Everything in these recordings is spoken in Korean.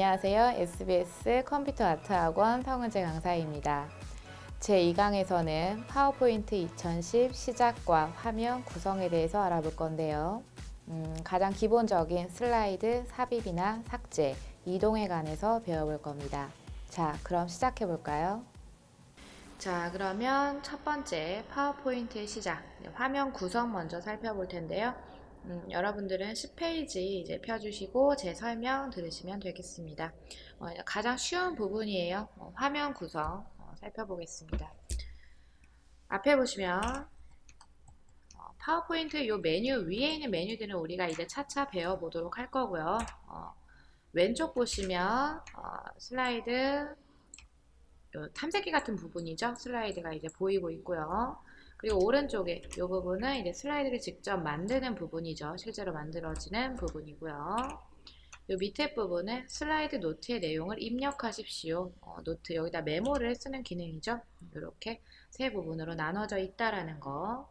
안녕하세요. SBS 컴퓨터 아트 학원 성은재 강사입니다. 제 2강에서는 파워포인트 2010 시작과 화면 구성에 대해서 알아볼 건데요. 음, 가장 기본적인 슬라이드, 삽입이나 삭제, 이동에 관해서 배워볼 겁니다. 자, 그럼 시작해 볼까요? 자, 그러면 첫 번째 파워포인트의 시작, 네, 화면 구성 먼저 살펴볼 텐데요. 음, 여러분들은 10페이지 이제 펴주시고 제 설명 들으시면 되겠습니다. 어, 가장 쉬운 부분이에요. 어, 화면 구성 어, 살펴보겠습니다. 앞에 보시면 어, 파워포인트 이 메뉴 위에 있는 메뉴들은 우리가 이제 차차 배워보도록 할 거고요. 어, 왼쪽 보시면 어, 슬라이드 요 탐색기 같은 부분이죠. 슬라이드가 이제 보이고 있고요. 그리고 오른쪽에 이 부분은 이제 슬라이드를 직접 만드는 부분이죠. 실제로 만들어지는 부분이고요. 이 밑에 부분은 슬라이드 노트의 내용을 입력하십시오. 어, 노트 여기다 메모를 쓰는 기능이죠. 이렇게 세 부분으로 나눠져 있다라는 거.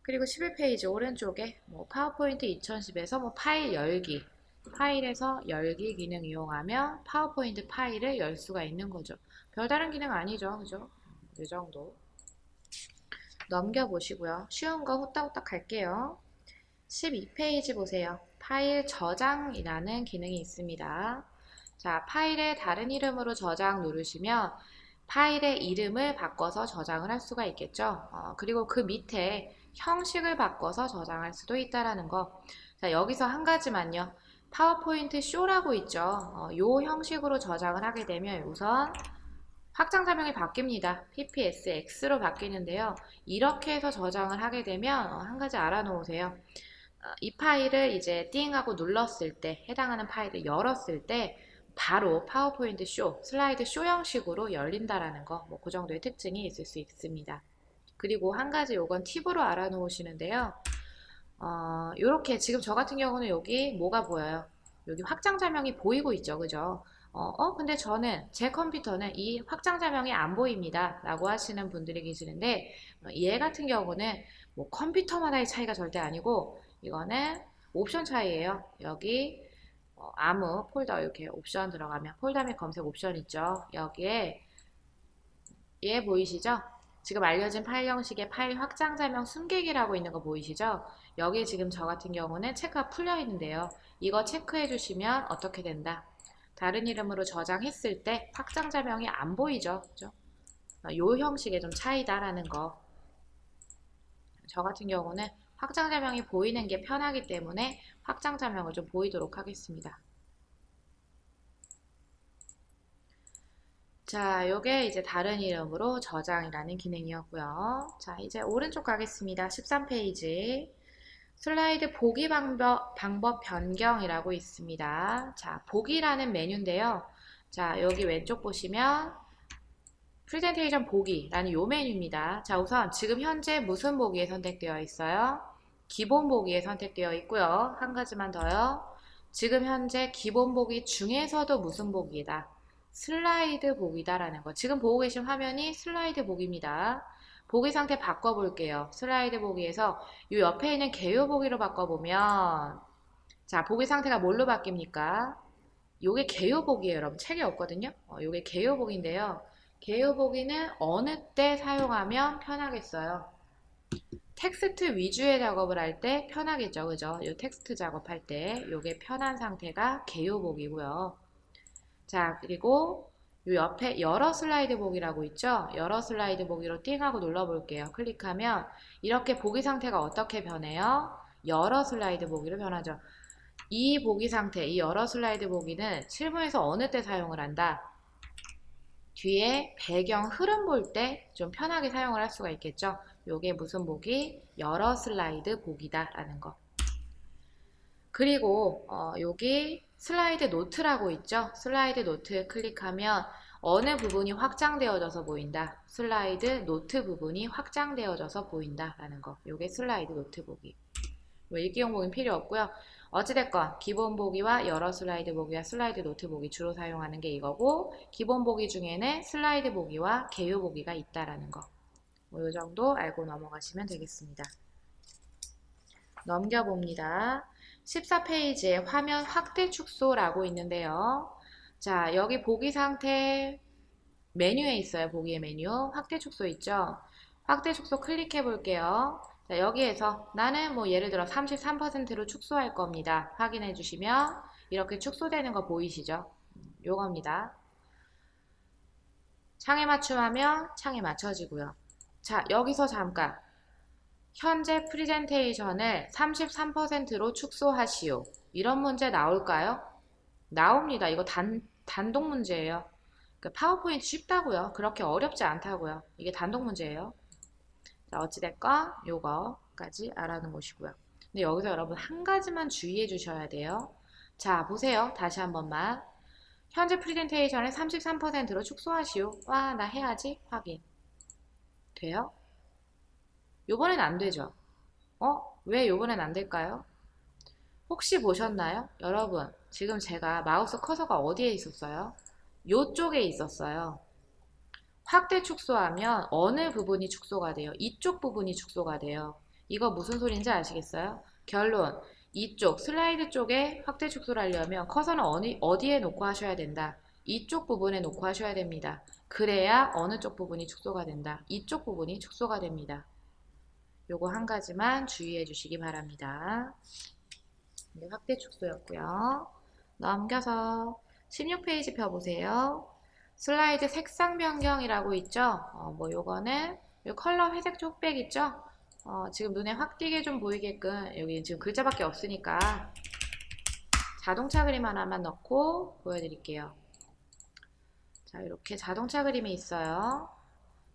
그리고 11페이지 오른쪽에 뭐 파워포인트 2010에서 뭐 파일 열기, 파일에서 열기 기능 이용하면 파워포인트 파일을 열 수가 있는 거죠. 별다른 기능 아니죠, 그죠? 이 정도. 넘겨보시고요. 쉬운 거 후딱후딱 할게요. 12페이지 보세요. 파일 저장이라는 기능이 있습니다. 자, 파일의 다른 이름으로 저장 누르시면 파일의 이름을 바꿔서 저장을 할 수가 있겠죠. 어, 그리고 그 밑에 형식을 바꿔서 저장할 수도 있다라는 거. 자, 여기서 한 가지만요. 파워포인트 쇼라고 있죠. 어, 요 형식으로 저장을 하게 되면 우선 확장 설명이 바뀝니다. PPSX로 바뀌는데요. 이렇게 해서 저장을 하게 되면 어, 한 가지 알아놓으세요. 어, 이 파일을 이제 띵하고 눌렀을 때 해당하는 파일을 열었을 때 바로 파워포인트 쇼, 슬라이드 쇼 형식으로 열린다라는 거, 뭐 그 정도의 특징이 있을 수 있습니다. 그리고 한 가지 요건 팁으로 알아놓으시는데요. 어, 요렇게 지금 저 같은 경우는 여기 뭐가 보여요? 여기 확장 설명이 보이고 있죠, 그죠? 어, 어, 근데 저는 제 컴퓨터는 이 확장 설명이 안 보입니다. 라고 하시는 분들이 계시는데, 어, 얘 같은 경우는 뭐 컴퓨터마다의 차이가 절대 아니고, 이거는 옵션 차이예요. 여기 어, 아무 폴더 이렇게 옵션 들어가면 폴더 및 검색 옵션 있죠. 여기에 얘 보이시죠? 지금 알려진 파일 형식의 파일 확장 설명 숨기기라고 있는 거 보이시죠? 여기 지금 저 같은 경우는 체크가 풀려 있는데요. 이거 체크해 주시면 어떻게 된다? 다른 이름으로 저장했을 때 확장 설명이 안 보이죠. 그죠? 요 형식의 좀 차이다라는 거. 저 같은 경우는 확장 설명이 보이는 게 편하기 때문에 확장 설명을 좀 보이도록 하겠습니다. 자, 요게 이제 다른 이름으로 저장이라는 기능이었고요. 자, 이제 오른쪽 가겠습니다. 13페이지. 슬라이드 보기 방법, 방법 변경이라고 있습니다. 자, 보기라는 메뉴인데요. 자, 여기 왼쪽 보시면 프레젠테이션 보기라는 요 메뉴입니다. 자, 우선 지금 현재 무슨 보기에 선택되어 있어요? 기본 보기에 선택되어 있고요. 한 가지만 더요. 지금 현재 기본 보기 중에서도 무슨 보기다? 슬라이드 보기다라는 거. 지금 보고 계신 화면이 슬라이드 보기입니다. 보기 상태 바꿔볼게요. 슬라이드 보기에서 이 옆에 있는 개요 보기로 바꿔보면 자 보기 상태가 뭘로 바뀝니까? 요게 개요 보기예요 여러분 책에 없거든요. 어, 요게 개요 보기인데요. 개요 보기는 어느 때 사용하면 편하겠어요? 텍스트 위주의 작업을 할 때 편하겠죠. 그죠? 요 텍스트 작업할 때 요게 편한 상태가 개요 보기고요. 자 그리고 요 옆에 여러 슬라이드 보기라고 있죠? 여러 슬라이드 보기로 띵하고 눌러볼게요. 클릭하면 이렇게 보기 상태가 어떻게 변해요? 여러 슬라이드 보기로 변하죠. 이 보기 상태, 이 여러 슬라이드 보기는 실무에서 어느 때 사용을 한다? 뒤에 배경 흐름 볼 때 좀 편하게 사용을 할 수가 있겠죠. 요게 무슨 보기? 여러 슬라이드 보기다라는 거. 그리고 어, 여기 슬라이드 노트라고 있죠. 슬라이드 노트 클릭하면 어느 부분이 확장되어져서 보인다. 슬라이드 노트 부분이 확장되어져서 보인다 라는 거. 요게 슬라이드 노트 보기. 뭐 일기용 보기는 필요 없고요. 어찌됐건 기본 보기와 여러 슬라이드 보기와 슬라이드 노트 보기 주로 사용하는 게 이거고 기본 보기 중에는 슬라이드 보기와 개요 보기가 있다라는 거. 뭐이 정도 알고 넘어가시면 되겠습니다. 넘겨봅니다. 14페이지에 화면 확대 축소라고 있는데요. 자, 여기 보기 상태 메뉴에 있어요. 보기의 메뉴. 확대 축소 있죠? 확대 축소 클릭해 볼게요. 자, 여기에서 나는 뭐 예를 들어 33%로 축소할 겁니다. 확인해 주시면 이렇게 축소되는 거 보이시죠? 요겁니다. 창에 맞춤하면 창에 맞춰지고요. 자, 여기서 잠깐 현재 프리젠테이션을 33%로 축소하시오. 이런 문제 나올까요? 나옵니다. 이거 단, 단독 문제예요. 그 파워포인트 쉽다고요. 그렇게 어렵지 않다고요. 이게 단독 문제예요. 자, 어찌됐건 요거까지 알아놓은 것이고요. 근데 여기서 여러분 한 가지만 주의해 주셔야 돼요. 자, 보세요. 다시 한 번만. 현재 프리젠테이션을 33%로 축소하시오. 와, 나 해야지. 확인. 돼요? 요번엔 안 되죠? 어? 왜 요번엔 안 될까요? 혹시 보셨나요? 여러분, 지금 제가 마우스 커서가 어디에 있었어요? 요쪽에 있었어요. 확대 축소하면 어느 부분이 축소가 돼요? 이쪽 부분이 축소가 돼요. 이거 무슨 소리인지 아시겠어요? 결론. 이쪽 슬라이드 쪽에 확대 축소를 하려면 커서는 어디, 어디에 놓고 하셔야 된다. 이쪽 부분에 놓고 하셔야 됩니다. 그래야 어느 쪽 부분이 축소가 된다. 이쪽 부분이 축소가 됩니다. 요거 한 가지만 주의해 주시기 바랍니다. 네, 확대 축소였고요. 넘겨서 16페이지 펴보세요. 슬라이드 색상 변경이라고 있죠? 어, 뭐 요거는 요 컬러 회색 쪽백 있죠? 어, 지금 눈에 확 띄게 좀 보이게끔 여기 지금 글자밖에 없으니까 자동차 그림 하나만 넣고 보여드릴게요. 자 이렇게 자동차 그림이 있어요.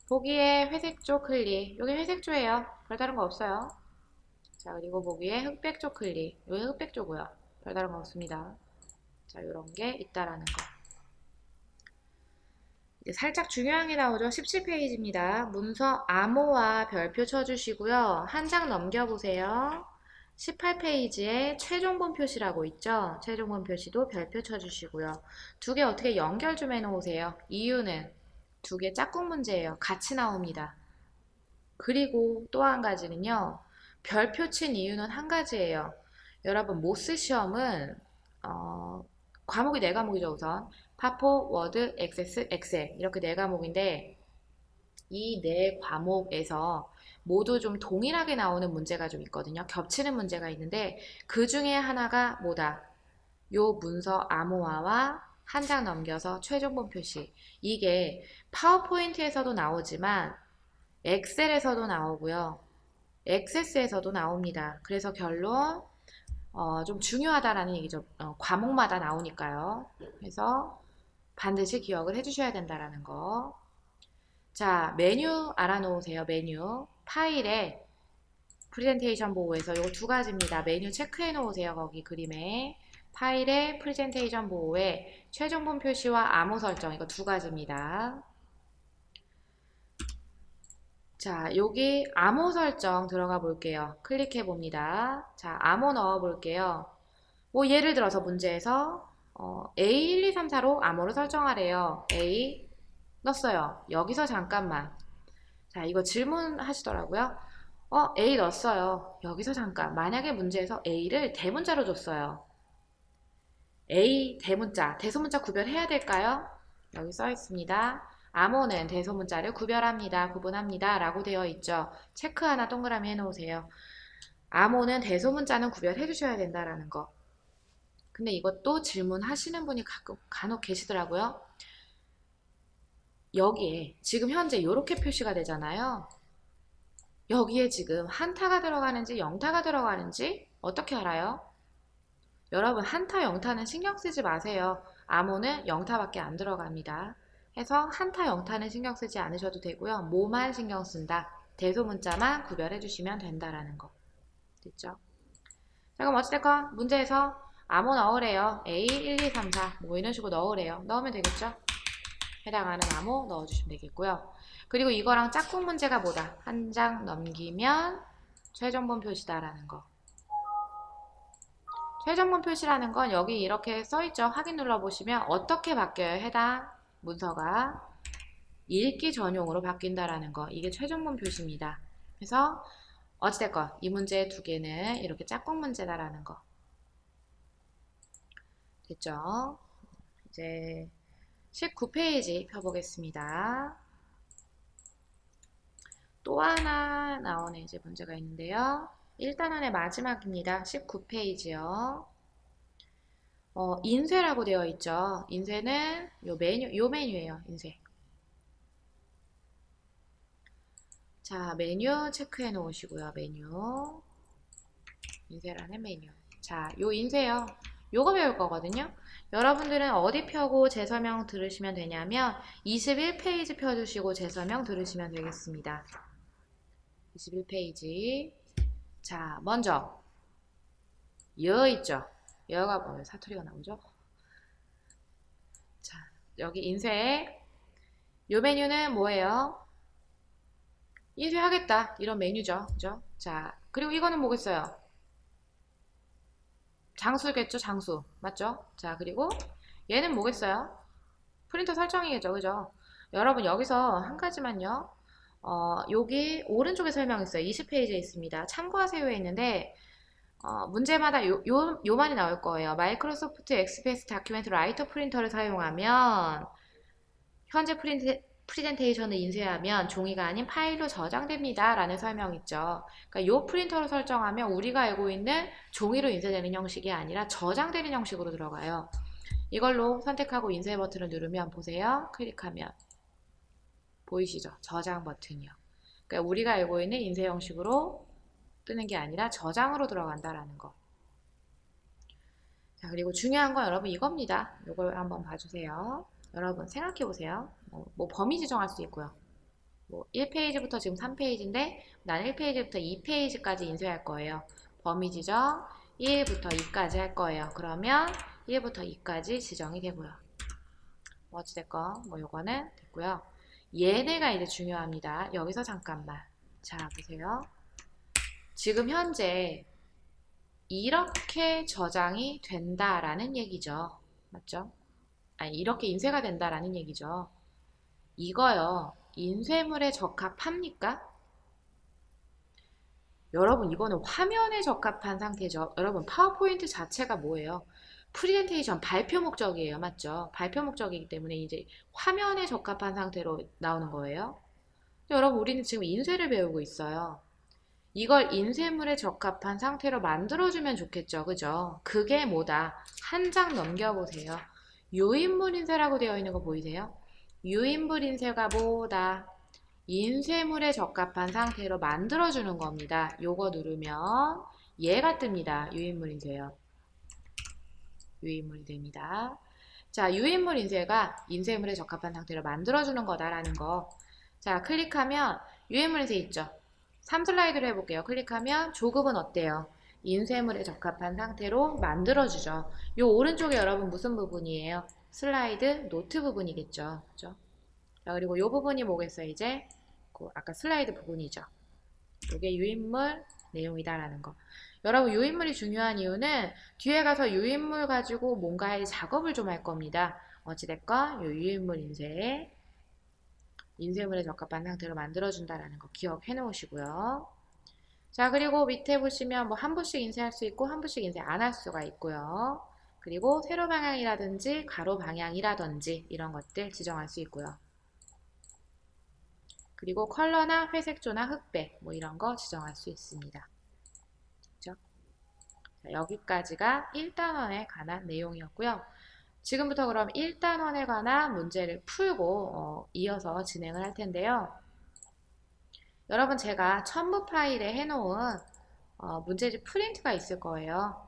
보기에 회색 쪽 클릭 여기 회색 조예요. 별다른 거 없어요. 자 그리고 보기에 흑백 쪽 클릭 여기 흑백 조고요. 별다른 거 없습니다. 자 이런 게 있다라는 거. 이제 살짝 중요한 게 나오죠. 17페이지입니다. 문서 암호와 별표 쳐주시고요. 한 장 넘겨보세요. 18페이지에 최종본 표시라고 있죠. 최종본 표시도 별표 쳐주시고요. 두 개 어떻게 연결 좀 해놓으세요. 이유는 두 개 짝꿍 문제예요. 같이 나옵니다. 그리고 또 한 가지는요. 별표 친 이유는 한 가지예요. 여러분 모스 시험은 어, 과목이 네 과목이죠 우선 파포, 워드, 액세스, 엑셀 이렇게 네 과목인데 이 네 과목에서 모두 좀 동일하게 나오는 문제가 좀 있거든요. 겹치는 문제가 있는데 그 중에 하나가 뭐다? 요 문서 암호화와 한 장 넘겨서 최종본 표시 이게 파워포인트에서도 나오지만 엑셀에서도 나오고요. 액세스에서도 나옵니다. 그래서 결론 어, 좀 중요하다라는 얘기죠. 어, 과목마다 나오니까요. 그래서 반드시 기억을 해주셔야 된다라는 거. 자, 메뉴 알아놓으세요. 메뉴. 파일에 프레젠테이션 보호에서 요두 가지입니다. 메뉴 체크해 놓으세요. 거기 그림에. 파일에 프레젠테이션 보호에 최종본 표시와 암호 설정 이거 두 가지입니다. 자, 여기 암호 설정 들어가 볼게요. 클릭해 봅니다. 자, 암호 넣어 볼게요. 뭐 예를 들어서 문제에서 어, A 1, 2, 3, 4로 암호를 설정하래요. A 넣었어요. 여기서 잠깐만. 자, 이거 질문하시더라고요. 어, A 넣었어요. 여기서 잠깐. 만약에 문제에서 A를 대문자로 줬어요. A 대문자, 대소문자 구별해야 될까요? 여기 써 있습니다. 암호는 대소문자를 구별합니다. 구분합니다. 라고 되어 있죠. 체크 하나 동그라미 해놓으세요. 암호는 대소문자는 구별해 주셔야 된다라는 거. 근데 이것도 질문하시는 분이 가끔 간혹 계시더라고요. 여기에 지금 현재 이렇게 표시가 되잖아요. 여기에 지금 한타가 들어가는지 영타가 들어가는지 어떻게 알아요? 여러분 한타 영타는 신경 쓰지 마세요. 암호는 영타밖에 안 들어갑니다. 해서 한타 영타는 신경 쓰지 않으셔도 되고요. 뭐만 신경 쓴다. 대소문자만 구별해 주시면 된다라는 거. 됐죠? 자 그럼 어찌됐건 문제에서 암호 넣으래요. A 1, 2, 3, 4 뭐 이런 식으로 넣으래요. 넣으면 되겠죠? 해당하는 암호 넣어주시면 되겠고요. 그리고 이거랑 짝꿍 문제가 뭐다? 한 장 넘기면 최종본 표시다라는 거. 최종본 표시라는 건 여기 이렇게 써있죠. 확인 눌러보시면 어떻게 바뀌어요? 해당 문서가 읽기 전용으로 바뀐다라는 거. 이게 최종본 표시입니다. 그래서 어찌됐건 이 문제 두 개는 이렇게 짝꿍 문제다라는 거. 됐죠? 이제 19페이지 펴보겠습니다. 또 하나 나오는 이제 문제가 있는데요. 1단원의 마지막입니다. 19페이지요. 어, 인쇄라고 되어 있죠. 인쇄는 요 메뉴, 요 메뉴예요. 인쇄. 자, 메뉴 체크해 놓으시고요. 메뉴. 인쇄라는 메뉴. 자, 요 인쇄요. 요거 배울 거거든요. 여러분들은 어디 펴고 제 설명 들으시면 되냐면 21페이지 펴주시고 제 설명 들으시면 되겠습니다. 21페이지. 자, 먼저 여 있죠. 여가 뭐예요? 사투리가 나오죠? 자, 여기 인쇄. 요 메뉴는 뭐예요? 인쇄하겠다. 이런 메뉴죠. 그죠? 자, 그리고 이거는 뭐겠어요? 장수겠죠, 장수. 맞죠? 자, 그리고 얘는 뭐겠어요? 프린터 설정이겠죠, 그죠? 여러분, 여기서 한 가지만요. 어, 여기 오른쪽에 설명했어요. 20페이지에 있습니다. 참고하세요에 있는데, 어, 문제마다 요, 요, 요 말이 나올 거예요. 마이크로소프트 엑스프레스 다큐멘트 라이터 프린터를 사용하면, 현재 프린트, 프리젠테이션을 인쇄하면 종이가 아닌 파일로 저장됩니다. 라는 설명 있죠. 그러니까 요 프린터로 설정하면 우리가 알고 있는 종이로 인쇄되는 형식이 아니라 저장되는 형식으로 들어가요. 이걸로 선택하고 인쇄 버튼을 누르면 보세요. 클릭하면 보이시죠? 저장 버튼이요. 그러니까 우리가 알고 있는 인쇄 형식으로 뜨는 게 아니라 저장으로 들어간다라는 거. 자, 그리고 중요한 건 여러분 이겁니다. 이걸 한번 봐주세요. 여러분 생각해 보세요. 뭐, 뭐 범위 지정할 수 있고요. 뭐 1페이지부터 지금 3페이지인데 난 1페이지부터 2페이지까지 인쇄할 거예요. 범위 지정 1부터 2까지 할 거예요. 그러면 1부터 2까지 지정이 되고요. 뭐 어찌됐건 뭐 요거는 됐고요. 얘네가 이제 중요합니다. 여기서 잠깐만. 자, 보세요. 지금 현재 이렇게 저장이 된다라는 얘기죠. 맞죠? 아니, 이렇게 인쇄가 된다라는 얘기죠. 이거요. 인쇄물에 적합합니까? 여러분, 이거는 화면에 적합한 상태죠. 여러분, 파워포인트 자체가 뭐예요? 프리젠테이션 발표 목적이에요. 맞죠? 발표 목적이기 때문에 이제 화면에 적합한 상태로 나오는 거예요. 여러분, 우리는 지금 인쇄를 배우고 있어요. 이걸 인쇄물에 적합한 상태로 만들어주면 좋겠죠. 그죠? 그게 뭐다? 한 장 넘겨보세요. 유인물 인쇄라고 되어 있는 거 보이세요? 유인물 인쇄가 뭐다? 인쇄물에 적합한 상태로 만들어주는 겁니다. 요거 누르면 얘가 뜹니다. 유인물 인쇄요. 유인물이 됩니다. 자, 유인물 인쇄가 인쇄물에 적합한 상태로 만들어주는 거다라는 거. 자, 클릭하면 유인물 인쇄 있죠? 3슬라이드로 해볼게요. 클릭하면 조급은 어때요? 인쇄물에 적합한 상태로 만들어주죠. 요 오른쪽에 여러분 무슨 부분이에요? 슬라이드 노트 부분이겠죠. 그죠? 자, 그리고 요 부분이 뭐겠어요? 이제 그 아까 슬라이드 부분이죠. 이게 유인물 내용이다라는 거. 여러분 유인물이 중요한 이유는 뒤에 가서 유인물 가지고 뭔가의 작업을 좀 할 겁니다. 어찌됐건 요 유인물 인쇄 인쇄물에 적합한 상태로 만들어준다라는 거 기억해 놓으시고요. 자 그리고 밑에 보시면 뭐 한 부씩 인쇄할 수 있고 한 부씩 인쇄 안 할 수가 있고요. 그리고 세로 방향이라든지 가로 방향이라든지 이런 것들 지정할 수 있고요. 그리고 컬러나 회색조나 흑백 뭐 이런 거 지정할 수 있습니다. 자, 여기까지가 1단원에 관한 내용이었고요. 지금부터 그럼 1단원에 관한 문제를 풀고 어, 이어서 진행을 할 텐데요. 여러분 제가 첨부 파일에 해놓은 어, 문제집 프린트가 있을 거예요.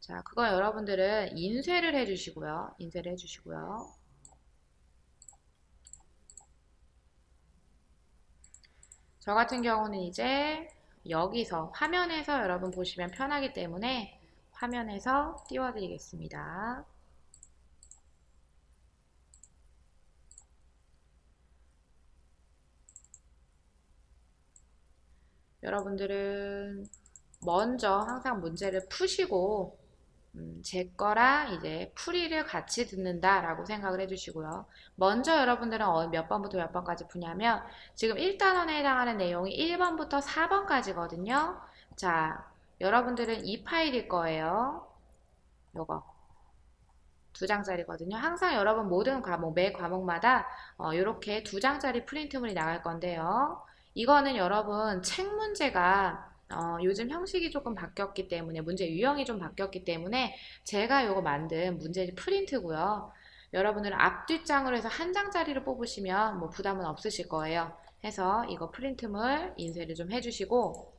자, 그거 여러분들은 인쇄를 해주시고요. 인쇄를 해주시고요. 저 같은 경우는 이제 여기서 화면에서 여러분 보시면 편하기 때문에 화면에서 띄워드리겠습니다. 여러분들은 먼저 항상 문제를 푸시고 음, 제 거랑 이제 풀이를 같이 듣는다라고 생각을 해주시고요. 먼저 여러분들은 어, 몇 번부터 몇 번까지 푸냐면 지금 1단원에 해당하는 내용이 1번부터 4번까지거든요. 자, 여러분들은 이 파일일 거예요. 요거. 두 장짜리거든요. 항상 여러분 모든 과목, 매 과목마다 어, 이렇게 두 장짜리 프린트물이 나갈 건데요. 이거는 여러분 책 문제가 어, 요즘 형식이 조금 바뀌었기 때문에 문제 유형이 좀 바뀌었기 때문에 제가 요거 만든 문제 프린트고요. 여러분들은 앞뒷장으로 해서 한 장짜리를 뽑으시면 뭐 부담은 없으실 거예요. 해서 이거 프린트물 인쇄를 좀 해주시고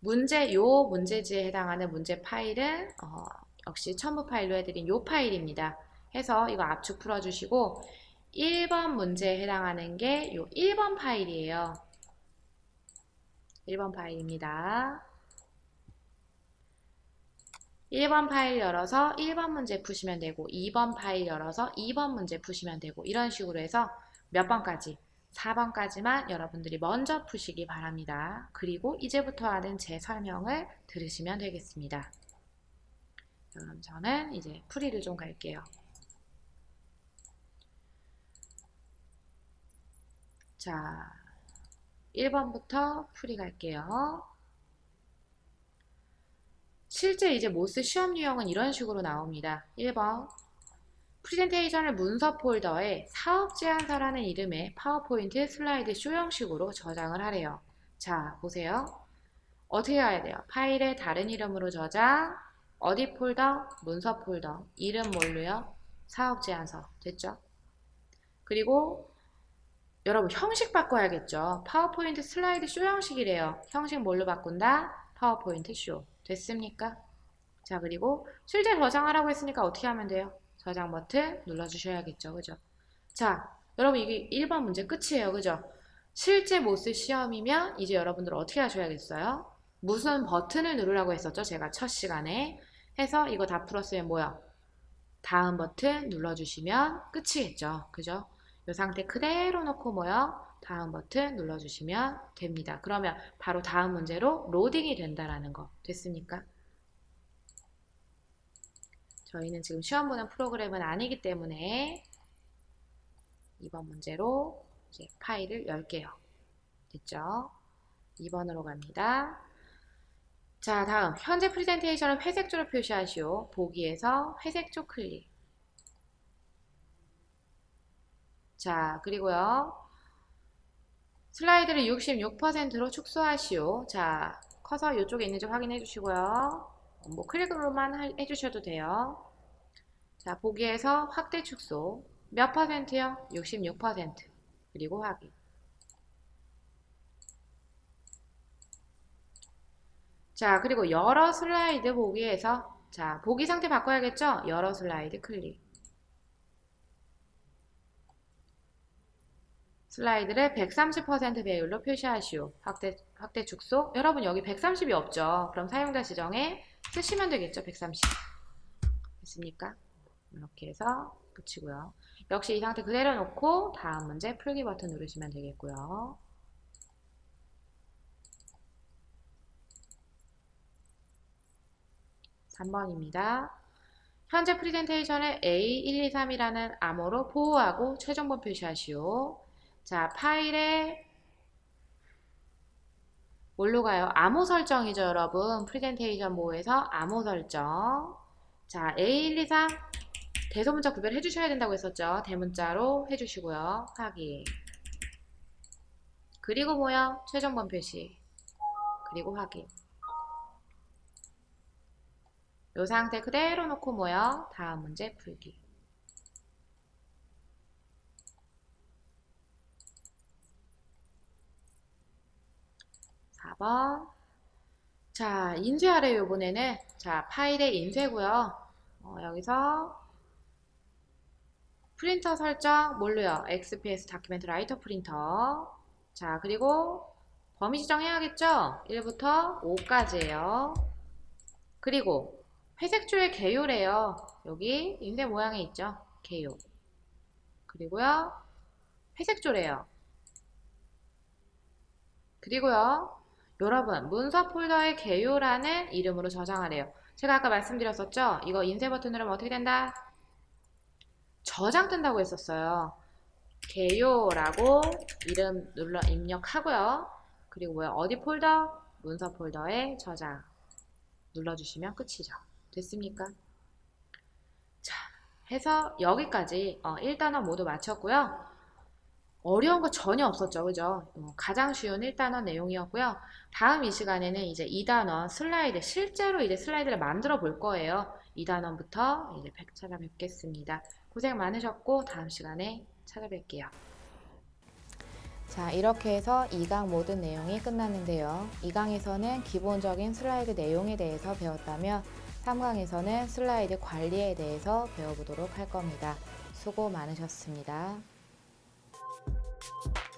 문제 요 문제지에 해당하는 문제 파일은 어, 역시 첨부 파일로 해드린 요 파일입니다. 해서 이거 압축 풀어주시고 1번 문제에 해당하는 게 요 1번 파일이에요. 1번 파일입니다. 1번 파일 열어서 1번 문제 푸시면 되고 2번 파일 열어서 2번 문제 푸시면 되고 이런 식으로 해서 몇 번까지 4번까지만 여러분들이 먼저 푸시기 바랍니다. 그리고 이제부터 하는 제 설명을 들으시면 되겠습니다. 그럼 저는 이제 풀이를 좀 갈게요. 자, 1번부터 풀이 갈게요. 실제 이제 모스 시험 유형은 이런 식으로 나옵니다. 1번 프레젠테이션을 문서 폴더에 사업 제안서라는 이름의 파워포인트 슬라이드 쇼 형식으로 저장을 하래요. 자, 보세요. 어떻게 해야 돼요? 파일에 다른 이름으로 저장, 어디 폴더? 문서 폴더. 이름 뭘로요? 사업 제안서. 됐죠? 그리고 여러분 형식 바꿔야겠죠. 파워포인트 슬라이드 쇼 형식이래요. 형식 뭘로 바꾼다? 파워포인트 쇼. 됐습니까? 자, 그리고 실제 저장하라고 했으니까 어떻게 하면 돼요? 저장 버튼 눌러주셔야겠죠. 그죠? 자, 여러분 이게 1번 문제 끝이에요. 그죠? 실제 모스 시험이면 이제 여러분들 어떻게 하셔야겠어요? 무슨 버튼을 누르라고 했었죠? 제가 첫 시간에 해서 이거 다 풀었으면 뭐야? 다음 버튼 눌러주시면 끝이겠죠. 그죠? 이 상태 그대로 놓고 뭐요? 다음 버튼 눌러주시면 됩니다. 그러면 바로 다음 문제로 로딩이 된다라는 거 됐습니까? 저희는 지금 시험 보는 프로그램은 아니기 때문에 이번 문제로 이제 파일을 열게요. 됐죠? 2번으로 갑니다. 자, 다음 현재 프레젠테이션을 회색조로 표시하시오. 보기에서 회색조 클릭. 자, 그리고요. 슬라이드를 66%로 축소하시오. 자, 커서 이쪽에 있는지 확인해 주시고요. 뭐 클릭으로만 해주셔도 돼요. 자, 보기에서 확대 축소 몇 퍼센트요? 66% 그리고 확인. 자, 그리고 여러 슬라이드 보기에서 자, 보기 상태 바꿔야겠죠? 여러 슬라이드 클릭. 슬라이드를 130% 배율로 표시하시오. 확대, 확대 축소. 여러분 여기 130이 없죠? 그럼 사용자 지정에 쓰시면 되겠죠? 130. 됐습니까? 이렇게 해서 붙이고요. 역시 이 상태 그대로 놓고 다음 문제 풀기 버튼 누르시면 되겠고요. (3번입니다) 현재 프레젠테이션을 A123이라는 암호로 보호하고 최종본 표시하시오. 자, 파일에 뭘로 가요? 암호 설정이죠, 여러분. 프레젠테이션 모에서 암호 설정. 자, A123 대소문자 구별해 주셔야 된다고 했었죠. 대문자로 해 주시고요. 확인. 그리고 뭐요? 최종본 표시. 그리고 확인. 요 상태 그대로 놓고 뭐요? 다음 문제 풀기. 4번. 자, 인쇄하래요, 이번에는. 자, 파일의 인쇄고요. 어, 여기서 프린터 설정 뭘로요? XPS 다큐멘트 라이터 프린터. 자, 그리고 범위 지정해야겠죠? 1부터 5까지예요. 그리고 회색조의 개요래요. 여기 인쇄 모양에 있죠? 개요. 그리고요. 회색조래요. 그리고요. 여러분 문서 폴더의 개요라는 이름으로 저장하래요. 제가 아까 말씀드렸었죠? 이거 인쇄 버튼 누르면 어떻게 된다? 저장 뜬다고 했었어요. 개요라고 이름 눌러 입력하고요. 그리고 뭐야? 어디 폴더? 문서 폴더에 저장 눌러주시면 끝이죠. 됐습니까? 해서 여기까지 어, 1단원 모두 마쳤고요. 어려운 거 전혀 없었죠. 그죠? 어, 가장 쉬운 1단원 내용이었고요. 다음 이 시간에는 이제 2단원 슬라이드, 실제로 이제 슬라이드를 만들어 볼 거예요. 2단원부터 이제 뵙- 찾아뵙겠습니다. 고생 많으셨고, 다음 시간에 찾아뵐게요. 자, 이렇게 해서 2강 모든 내용이 끝났는데요. 2강에서는 기본적인 슬라이드 내용에 대해서 배웠다면 3강에서는 슬라이드 관리에 대해서 배워보도록 할 겁니다. 수고 많으셨습니다. you